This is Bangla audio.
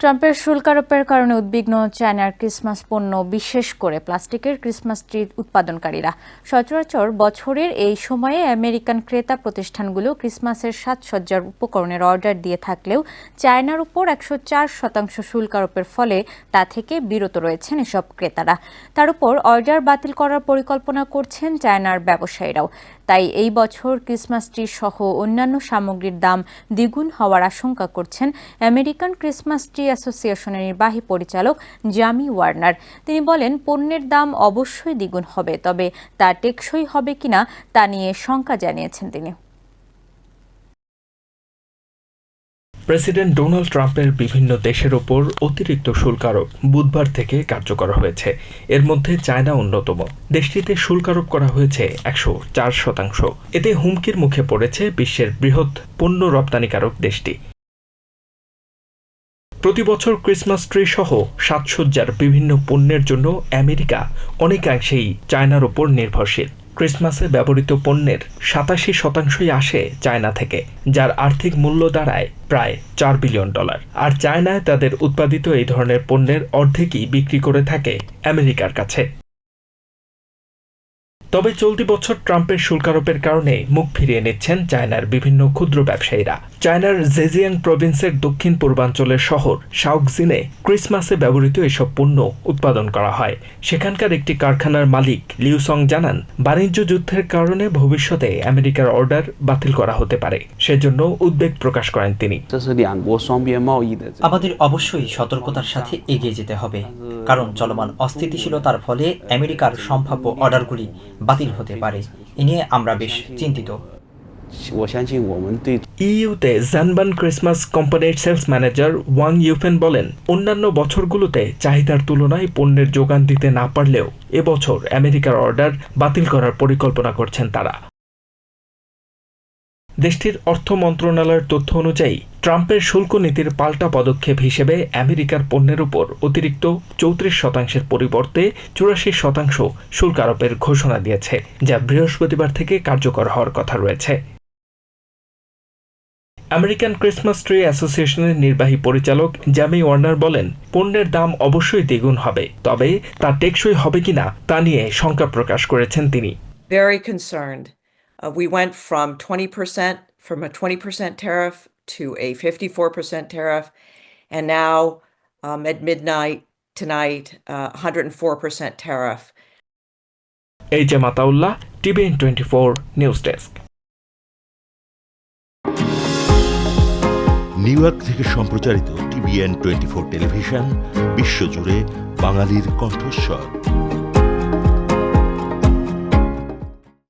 ট্রাম্পের শুল্ক আরোপের কারণে উদ্বিগ্ন চায়নার ক্রিসমাস পণ্য বিশেষ করে প্লাস্টিকের ক্রিসমাস ট্রি উৎপাদনকারীরা। সচরাচর বছরের এই সময়ে আমেরিকান ক্রেতা প্রতিষ্ঠানগুলো ক্রিসমাসের সাজসজ্জার উপকরণের অর্ডার দিয়ে থাকলেও চায়নার উপর একশো চার শতাংশ শুল্ক আরোপের ফলে তা থেকে বিরত রয়েছেন এসব ক্রেতারা। তার উপর অর্ডার বাতিল করার পরিকল্পনা করছেন চায়নার ব্যবসায়ীরাও। তাই এই বছর ক্রিসমাস ট্রি সহ অন্যান্য সামগ্রীর দাম দ্বিগুণ হওয়ার আশঙ্কা করছেন আমেরিকান ক্রিসমাস ট্রি অ্যাসোসিয়েশনের নির্বাহী পরিচালক জামি ওয়ার্নার। তিনি বলেন, পণ্যের দাম অবশ্যই দ্বিগুণ হবে, তবে তা টেকসই হবে কিনা তা নিয়ে শঙ্কা জানিয়েছেন তিনি। প্রেসিডেন্ট ডোনাল্ড ট্রাম্পের বিভিন্ন দেশের ওপর অতিরিক্ত শুল্ক আরোপ বুধবার থেকে কার্যকর হয়েছে। এর মধ্যে চায়না অন্যতম। দেশটিতে শুল্ক আরোপ করা হয়েছে একশো চার শতাংশ। এতে হুমকির মুখে পড়েছে বিশ্বের বৃহৎ পণ্য রপ্তানিকারক দেশটি। প্রতি বছর ক্রিসমাস ট্রি সহ সাজসজ্জার বিভিন্ন পণ্যের জন্য আমেরিকা অনেকাংশেই চায়নার ওপর নির্ভরশীল। ক্রিসমাসে ব্যবহৃত পণ্যের সাতাশি শতাংশই আসে চায়না থেকে, যার আর্থিক মূল্য দাঁড়ায় প্রায় চার বিলিয়ন ডলার। আর চায়নায় তাদের উৎপাদিত এই ধরনের পণ্যের অর্ধেকই বিক্রি করে থাকে আমেরিকার কাছে। তবে চলতি বছর ট্রাম্পের শুল্কারোপের কারণে মুখ ফিরিয়ে নিচ্ছেন চায়নার বিভিন্ন ক্ষুদ্র ব্যবসায়ীরা। চায়নার জেজিয়াং প্রভিন্সের দক্ষিণ পূর্বাঞ্চলের শহর শাওকজিনে ক্রিসমাসে ব্যবহৃত এসব পণ্য উৎপাদন করা হয়। সেখানকার একটি কারখানার মালিক লিউসং জানান, বাণিজ্য যুদ্ধের কারণে ভবিষ্যতে আমেরিকার অর্ডার বাতিল করা হতে পারে। সেজন্য উদ্বেগ প্রকাশ করেন তিনি। আমাদের অবশ্যই সতর্কতার সাথে এগিয়ে যেতে হবে। কারণ চলমান অস্থিতিশীলতার ফলে আমেরিকার সম্ভাব্য অর্ডারগুলি বাতিল হতে পারে। এ নিয়ে আমরা বেশ চিন্তিত। ইউতে জানবান ক্রিসমাস কোম্পানির সেলস ম্যানেজার ওয়াং ইউফেন বলেন, অন্যান্য বছরগুলোতে চাহিদার তুলনায় পণ্যের যোগান দিতে না পারলেও এবছর আমেরিকার অর্ডার বাতিল করার পরিকল্পনা করছেন তারা। দেশটির অর্থ মন্ত্রণালয়ের তথ্য অনুযায়ী, ট্রাম্পের শুল্ক নীতির পাল্টা পদক্ষেপ হিসেবে আমেরিকার পণ্যের উপর অতিরিক্ত চৌত্রিশ শতাংশের পরিবর্তে চুরাশি শতাংশ শুল্ক আরোপের ঘোষণা দিয়েছে, যা বৃহস্পতিবার থেকে কার্যকর হওয়ার কথা রয়েছে আমেরিকান ক্রিসমাস ট্রি অ্যাসোসিয়েশনের নির্বাহী পরিচালক জামি ওয়ার্নার বলেন, পণ্যের দাম অবশ্যই দ্বিগুণ হবে, তবে তা টেকসই হবে কিনা তা নিয়ে শঙ্কা প্রকাশ করেছেন তিনি very concerned. Uh, we went from 20% from a 20% tariff to a 54% tariff, and now um, at midnight tonight, uh, 104% tariff. H M Ataullah TVN twenty four news desk New York থেকে সম্প্রচারিত টিভিএন টোয়েন্টি ফোর টেলিভিশন বিশ্বজুড়ে বাঙালির কণ্ঠস্বর